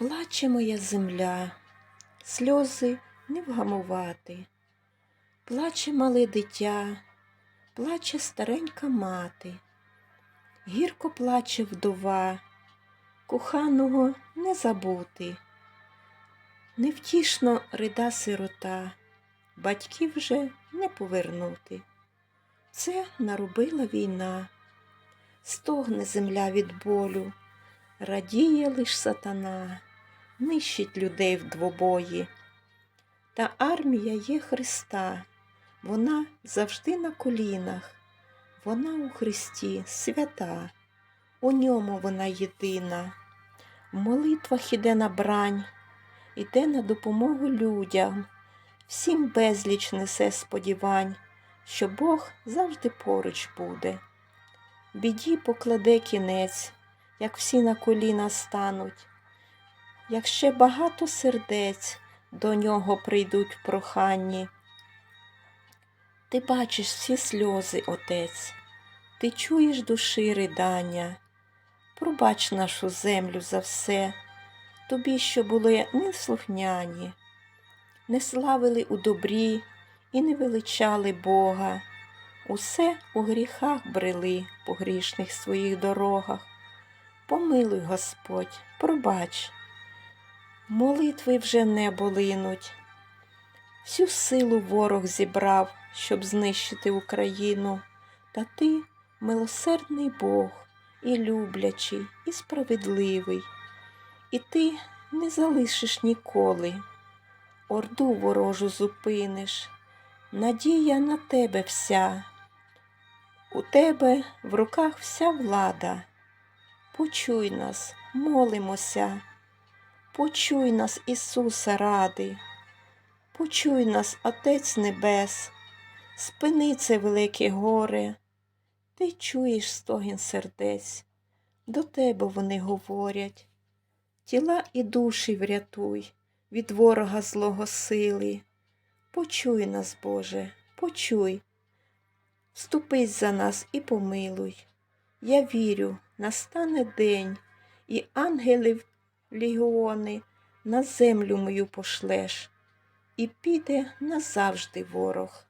Плаче моя земля, сльози не вгамувати. Плаче мале дитя, плаче старенька мати, гірко плаче вдова, коханого не забути. Невтішно рида сирота, батьків вже не повернути. Це наробила війна, стогне земля від болю, радіє лиш сатана, нищить людей в двобої. Та армія є Христа, вона завжди на колінах, вона у Христі свята, у ньому вона єдина. В молитвах іде на брань, іде на допомогу людям, всім безліч несе сподівань, що Бог завжди поруч буде. Біді покладе кінець, як всі на коліна стануть, як ще багато сердець до нього прийдуть в проханні. Ти бачиш всі сльози, отець, ти чуєш душі ридання. Пробач нашу землю за все, тобі, що були неслухняні, не славили у добрі і не величали Бога. Усе у гріхах брели по грішних своїх дорогах. Помилуй, Господь, пробач, молитви вже не болинуть. Всю силу ворог зібрав, щоб знищити Україну, та ти милосердний Бог, і люблячий, і справедливий, і ти не залишиш ніколи, орду ворожу зупиниш, надія на тебе вся. У тебе в руках вся влада. Почуй нас, молимося, почуй нас, Ісуса ради, почуй нас, Отець Небес, спини це велике горе, ти чуєш стогін сердець, до тебе вони говорять. Тіла і душі врятуй від ворога злого сили. Почуй нас, Боже, почуй. Вступись за нас і помилуй. Я вірю, настане день, і ангелів легіони на землю мою пошлеш, і піде назавжди ворог.